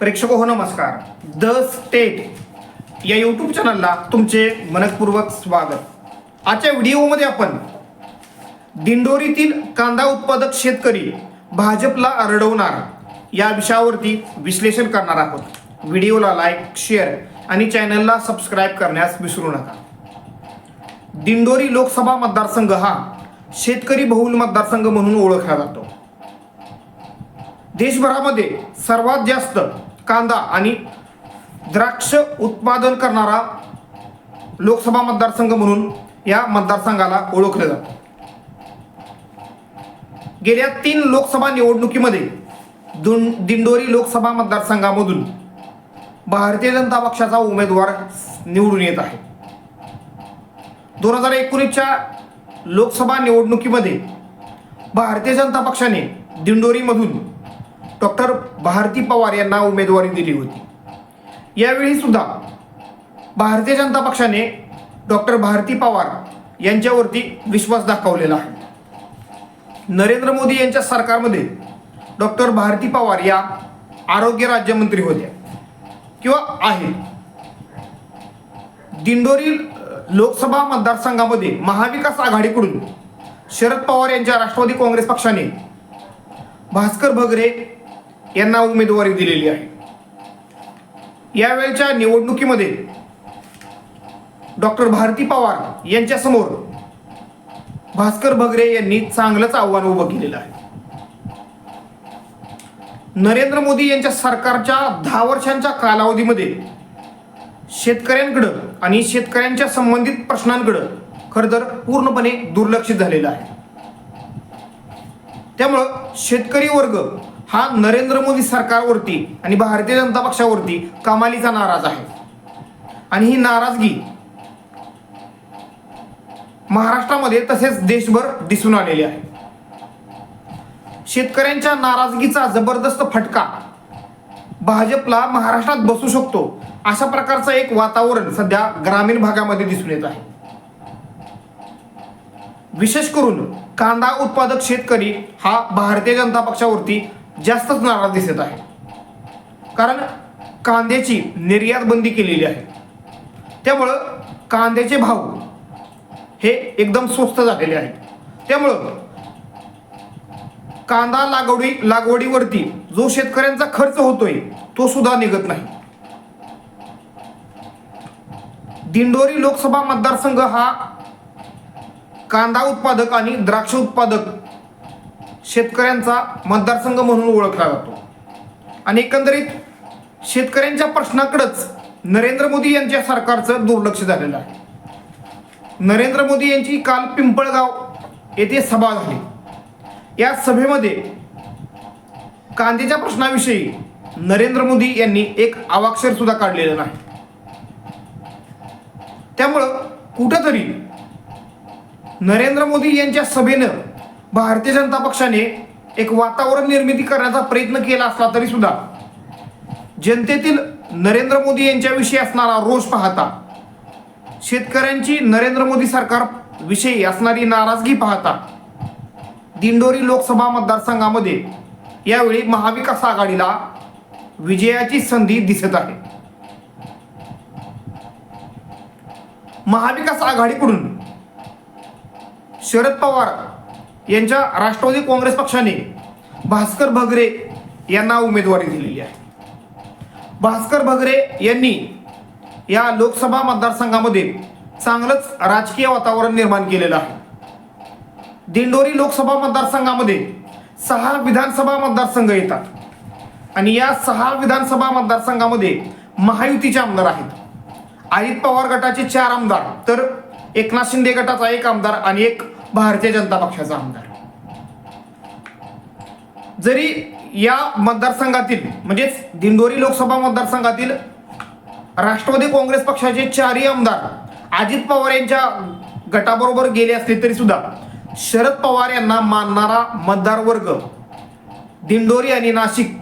प्रेक्षक हो नमस्कार. द स्टेट या यूट्यूब चॅनलला तुमचे मनपूर्वक स्वागत. आजच्या व्हिडिओमध्ये आपण दिंडोरीतील कांदा उत्पादक शेतकरी भाजपला अरडवणार या विषयावरती विश्लेषण करणार आहोत. व्हिडिओला लाईक शेअर आणि चॅनलला सबस्क्राईब करण्यास विसरू नका. दिंडोरी लोकसभा मतदारसंघ हा शेतकरी बहुल मतदारसंघ म्हणून ओळखला जातो. देशभरामध्ये सर्वात जास्त कांदा आणि द्राक्ष उत्पादन करणारा लोकसभा मतदारसंघ म्हणून या मतदारसंघाला ओळखलं जातं. गेल्या तीन लोकसभा निवडणुकीमध्ये दुन दिंडोरी लोकसभा मतदारसंघामधून भारतीय जनता पक्षाचा उमेदवार निवडून येत आहे. दोन हजार एकोणीसच्या लोकसभा निवडणुकीमध्ये भारतीय जनता पक्षाने दिंडोरीमधून डॉक्टर भारती पवार यांना उमेदवारी दिली होती. यावेळी सुद्धा भारतीय जनता पक्षाने डॉक्टर भारती पवार यांच्यावरती विश्वास दाखवलेला आहे. नरेंद्र मोदी यांच्या सरकारमध्ये डॉक्टर भारती पवार या आरोग्य राज्यमंत्री होत्या. किंवा आहे. दिंडोरी लोकसभा मतदारसंघामध्ये महाविकास आघाडीकडून शरद पवार यांच्या राष्ट्रवादी काँग्रेस पक्षाने भास्कर भगरे यांना उमेदवारी दिलेली आहे. यावेळच्या निवडणुकीमध्ये डॉक्टर भारती पवार यांच्यासमोर भास्कर भगरे यांनी चांगलंच आव्हान उभं केलेलं आहे. नरेंद्र मोदी यांच्या सरकारच्या दहा वर्षांच्या कालावधीमध्ये शेतकऱ्यांकडं आणि शेतकऱ्यांच्या संबंधित प्रश्नांकडं खरं तर पूर्णपणे दुर्लक्षित झालेलं आहे. त्यामुळं शेतकरी वर्ग हा नरेंद्र मोदी सरकारवरती आणि भारतीय जनता पक्षावरती कमालीचा नाराज आहे. आणि ही नाराजगी महाराष्ट्रामध्ये तसेच देशभर दिसून आलेली आहे. शेतकऱ्यांच्या नाराजगीचा जबरदस्त फटका भाजपला महाराष्ट्रात बसू शकतो अशा प्रकारचं एक वातावरण सध्या ग्रामीण भागामध्ये दिसून येत आहे. विशेष करून कांदा उत्पादक शेतकरी हा भारतीय जनता पक्षावरती जास्तच नाराज दिसत आहे. कारण कांद्याची निर्यात बंदी केलेली आहे. त्यामुळं कांद्याचे भाव हे एकदम स्वस्त झालेले आहेत. त्यामुळं कांदा लागवडी लागवडीवरती जो शेतकऱ्यांचा खर्च होतोय तो सुद्धा निघत नाही. दिंडोरी लोकसभा मतदारसंघ हा कांदा उत्पादक आणि द्राक्ष उत्पादक शेतकऱ्यांचा मतदारसंघ म्हणून ओळखला जातो. आणि एकंदरीत शेतकऱ्यांच्या प्रश्नाकडंच नरेंद्र मोदी यांच्या सरकारचं दुर्लक्ष झालेलं आहे. नरेंद्र मोदी यांची काल पिंपळगाव येथे सभा झाली. या सभेमध्ये कांद्याच्या प्रश्नाविषयी नरेंद्र मोदी यांनी एक अवाक्षर सुद्धा काढलेलं नाही. त्यामुळं कुठंतरी नरेंद्र मोदी यांच्या सभेनं भारतीय जनता पक्षाने एक वातावरण निर्मिती करण्याचा प्रयत्न केला असला तरी सुद्धा जनतेतील नरेंद्र मोदी यांच्याविषयी असणारा रोष पाहता शेतकऱ्यांची नरेंद्र मोदी सरकार विषयी असणारी नाराजगी पाहता दिंडोरी लोकसभा मतदारसंघामध्ये यावेळी महाविकास आघाडीला विजयाची संधी दिसत आहे. महाविकास आघाडीकडून शरद पवार यांच्या राष्ट्रवादी काँग्रेस पक्षाने भास्कर भगरे यांना उमेदवारी दिलेली आहे. भास्कर भगरे यांनी या लोकसभा मतदारसंघामध्ये चांगलंच राजकीय वातावरण निर्माण केलेलं आहे. दिंडोरी लोकसभा मतदारसंघामध्ये सहा विधानसभा मतदारसंघ येतात. आणि या सहा विधानसभा मतदारसंघामध्ये महायुतीचे आमदार आहेत. अजित पवार गटाचे चार आमदार तर एकनाथ शिंदे गटाचा एक आमदार आणि एक भारतीय जनता पक्षाचा आमदार. जरी या मतदारसंघातील म्हणजेच दिंडोरी लोकसभा मतदारसंघातील राष्ट्रवादी काँग्रेस पक्षाचे चारही आमदार अजित पवार यांच्या गटाबरोबर गेले असले तरी सुद्धा शरद पवार यांना मानणारा मतदार वर्ग दिंडोरी आणि नाशिक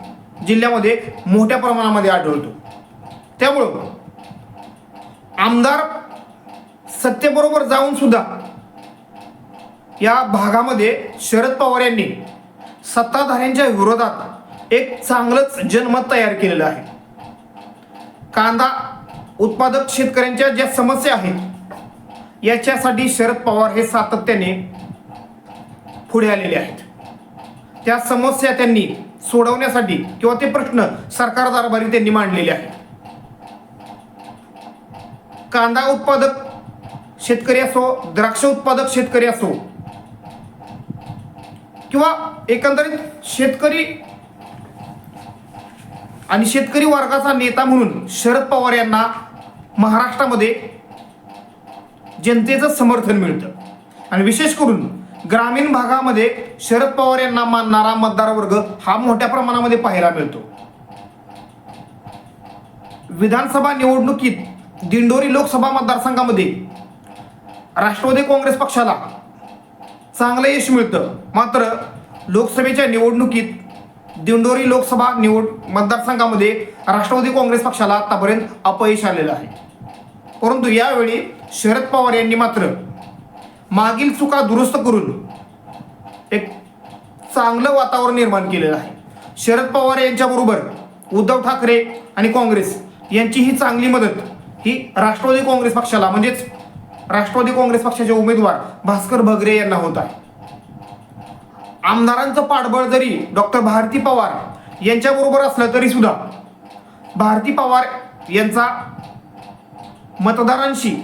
जिल्ह्यामध्ये मोठ्या प्रमाणामध्ये आढळतो. त्यामुळं आमदार सत्तेबरोबर जाऊन सुद्धा या भागामध्ये शरद पवार यांनी सत्ताधाऱ्यांच्या विरोधात एक चांगलंच जनमत तयार केलेलं आहे. कांदा उत्पादक शेतकऱ्यांच्या ज्या समस्या आहेत याच्यासाठी शरद पवार हे सातत्याने पुढे आलेले आहेत. त्या समस्या त्यांनी सोडवण्यासाठी किंवा ते प्रश्न सरकार दरबारी त्यांनी मांडलेले आहेत. कांदा उत्पादक शेतकरी असो द्राक्ष उत्पादक शेतकरी असो किंवा एकंदरीत शेतकरी आणि शेतकरी वर्गाचा नेता म्हणून शरद पवार यांना महाराष्ट्रामध्ये जनतेचं समर्थन मिळतं. आणि विशेष करून ग्रामीण भागामध्ये शरद पवार यांना मानणारा मतदार वर्ग हा मोठ्या प्रमाणामध्ये पाहायला मिळतो. विधानसभा निवडणुकीत दिंडोरी लोकसभा मतदारसंघामध्ये राष्ट्रवादी काँग्रेस पक्षाला चांगलं यश मिळतं. मात्र लोकसभेच्या निवडणुकीत दिंडोरी लोकसभा निवड मतदारसंघामध्ये राष्ट्रवादी काँग्रेस पक्षाला आतापर्यंत अपयश आलेलं आहे. परंतु यावेळी शरद पवार यांनी मात्र मागील चुका दुरुस्त करून एक चांगलं वातावरण निर्माण केलेलं आहे. शरद पवार यांच्याबरोबर उद्धव ठाकरे आणि काँग्रेस यांची ही चांगली मदत ही राष्ट्रवादी काँग्रेस पक्षाला म्हणजेच राष्ट्रवादी काँग्रेस पक्षाचे उमेदवार भास्कर भगरे यांना होत आहे. आमदारांचं पाठबळ जरी डॉक्टर भारती पवार यांच्याबरोबर असलं तरी सुद्धा भारती पवार यांचा मतदारांशी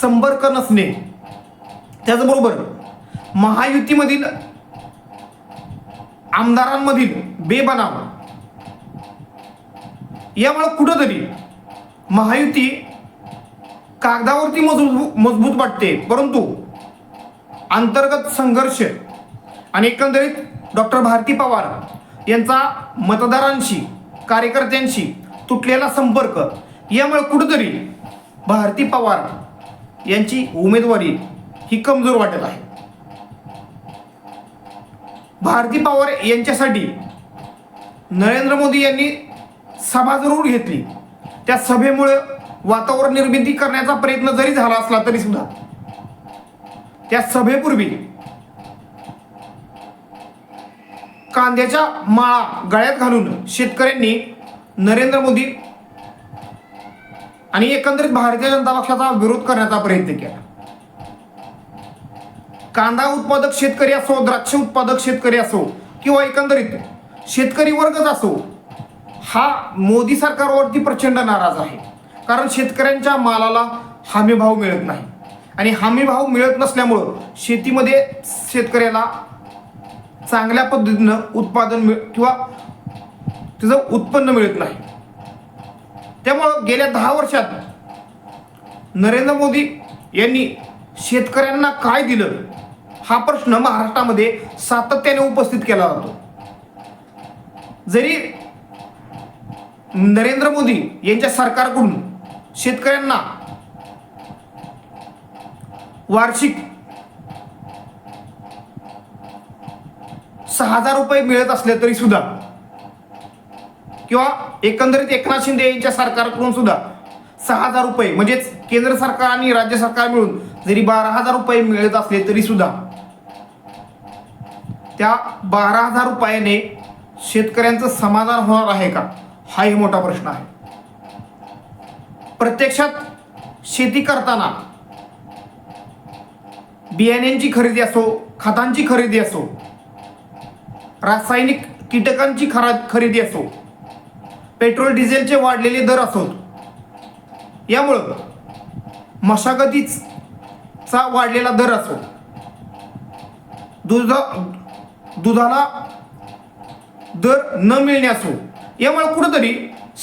संपर्क नसणे त्याचबरोबर महायुतीमधील आमदारांमधील बेबनाव यामुळे कुठंतरी महायुती कागदावरती मजबूत मजबूत वाटते परंतु अंतर्गत संघर्ष आणि एकंदरीत डॉक्टर भारती पवार यांचा मतदारांशी कार्यकर्त्यांशी तुटलेला संपर्क यामुळे कुठंतरी भारती पवार यांची उमेदवारी ही कमजोर वाटत आहे. भारती पवार यांच्यासाठी नरेंद्र मोदी यांनी सभा जरूर घेतली. त्या सभेमुळे वातावरण निर्मिती करण्याचा प्रयत्न जरी झाला असला तरी सुद्धा त्या सभेपूर्वी कांद्याच्या माळा गळ्यात घालून शेतकऱ्यांनी नरेंद्र मोदी आणि एकंदरीत भारतीय जनता पक्षाचा विरोध करण्याचा प्रयत्न केला. कांदा उत्पादक शेतकरी असो द्राक्ष उत्पादक शेतकरी असो किंवा एकंदरीत शेतकरी वर्गच असो हा मोदी सरकारवरती प्रचंड नाराज आहे. कारण शेतकऱ्यांच्या मालाला हमी भाव मिळत नाही. आणि हमी भाव मिळत नसल्यामुळं शेतीमध्ये शेतकऱ्याला चांगल्या पद्धतीनं उत्पादन मिळ किंवा तिचं उत्पन्न मिळत नाही. त्यामुळं गेल्या दहा वर्षात नरेंद्र मोदी यांनी शेतकऱ्यांना काय दिलं? हा प्रश्न महाराष्ट्रामध्ये सातत्याने उपस्थित केला जातो. जरी नरेंद्र मोदी यांच्या सरकारकडून शेतकऱ्यांना वार्षिक सहा हजार रुपये मिळत असले तरी सुद्धा किंवा एकंदरीत एकनाथ शिंदे यांच्या सरकारकडून सुद्धा सहा हजार रुपये म्हणजेच केंद्र सरकार आणि राज्य सरकार मिळून जरी बारा हजार रुपये मिळत असले तरी सुद्धा त्या बारा हजार रुपयाने शेतकऱ्यांचं समाधान होणार आहे का? हाही मोठा प्रश्न आहे. प्रत्यक्षात शेती करताना बियाण्यांची खरेदी असो खतांची खरेदी असो रासायनिक कीटकांची खरा खरेदी असो पेट्रोल डिझेलचे वाढलेले दर असोत यामुळं मशागतीचा वाढलेला दर असो दुध दुधाला दर न मिळणे असो यामुळे कुठंतरी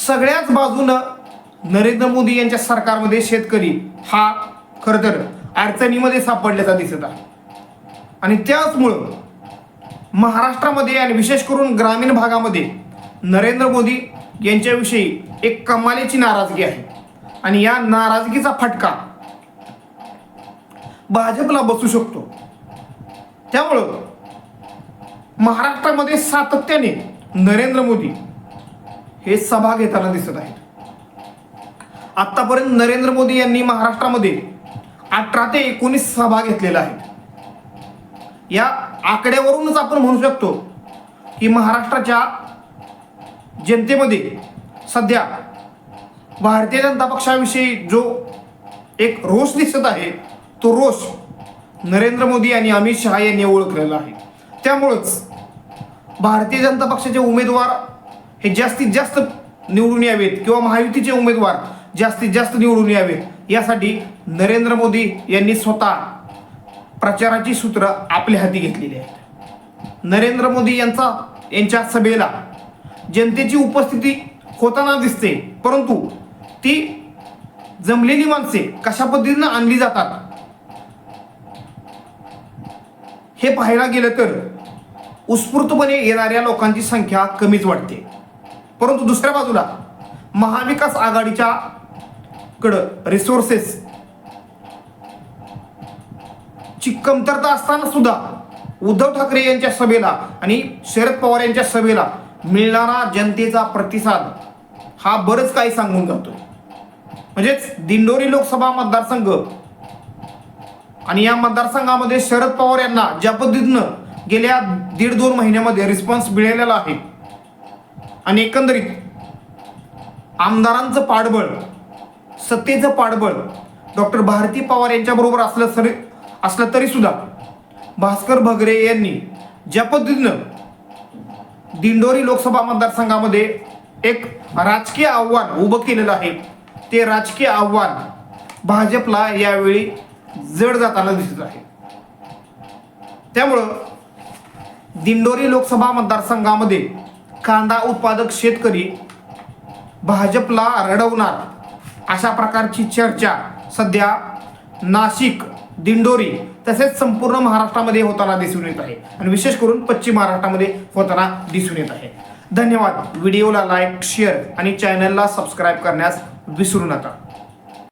सगळ्याच बाजूनं नरेंद्र मोदी यांच्या सरकारमध्ये शेतकरी हा खरं तर अडचणीमध्ये सापडल्याचा दिसत आहे. आणि त्याचमुळं महाराष्ट्रामध्ये आणि विशेष करून ग्रामीण भागामध्ये नरेंद्र मोदी यांच्याविषयी एक कमालीची नाराजगी आहे. आणि या नाराजगीचा फटका भाजपला बसू शकतो. त्यामुळं महाराष्ट्रामध्ये सातत्याने नरेंद्र मोदी हे सभा घेताना दिसत आहेत. आतापर्यंत नरेंद्र मोदी यांनी महाराष्ट्रामध्ये अठरा ते एकोणीस सभा घेतलेल्या आहेत. या आकड्यावरूनच आपण म्हणू शकतो की महाराष्ट्राच्या जनतेमध्ये सध्या भारतीय जनता पक्षाविषयी जो एक रोष दिसत आहे तो रोष नरेंद्र मोदी आणि अमित शहा यांनी ओळखलेला आहे. त्यामुळंच भारतीय जनता पक्षाचे उमेदवार हे जास्तीत जास्त निवडून यावेत किंवा महायुतीचे उमेदवार जास्तीत जास्त निवडून यावेत. यासाठी नरेंद्र मोदी यांनी स्वतः प्रचाराची सूत्र आपल्या हाती घेतलेली आहेत. नरेंद्र मोदी यांचा यांच्या सभेला जनतेची उपस्थिती होताना दिसते परंतु ती जमलेली माणसे कशा पद्धतीनं आणली जातात? हे पाहायला गेलं तर उत्स्फूर्तपणे येणाऱ्या लोकांची संख्या कमीच वाटते परंतु दुसऱ्या बाजूला महाविकास आघाडीच्या कडं रिसोर्सेस ची कमतरता असताना सुद्धा उद्धव ठाकरे यांच्या सभेला आणि शरद पवार यांच्या सभेला मिळणारा जनतेचा प्रतिसाद हा बरंच काही सांगून जातो. म्हणजेच दिंडोरी लोकसभा मतदारसंघ आणि या मतदारसंघामध्ये शरद पवार यांना ज्या पद्धतीनं गेल्या दीड दोन महिन्यामध्ये रिस्पॉन्स मिळालेला आहे आणि एकंदरीत आमदारांचं पाठबळ सत्तेचं पाठबळ डॉक्टर भारती पवार यांच्याबरोबर असलं सरी असलं तरी सुद्धा भास्कर भगरे यांनी ज्या पद्धतीनं दिंडोरी लोकसभा मतदारसंघामध्ये एक राजकीय आव्हान उभं केलेलं आहे ते राजकीय आव्हान भाजपला यावेळी जड जाताना दिसत आहे. त्यामुळं दिंडोरी लोकसभा मतदारसंघामध्ये कांदा उत्पादक शेतकरी भाजपला रडवणार अशा प्रकारची चर्चा सध्या नाशिक दिंडोरी तसेच संपूर्ण महाराष्ट्रामध्ये होताना दिसून येत आहे. आणि विशेष करून पश्चिम महाराष्ट्रामध्ये होताना दिसून येत आहे. धन्यवाद. व्हिडिओला लाईक शेअर आणि चॅनलला सबस्क्राईब करण्यास विसरू नका.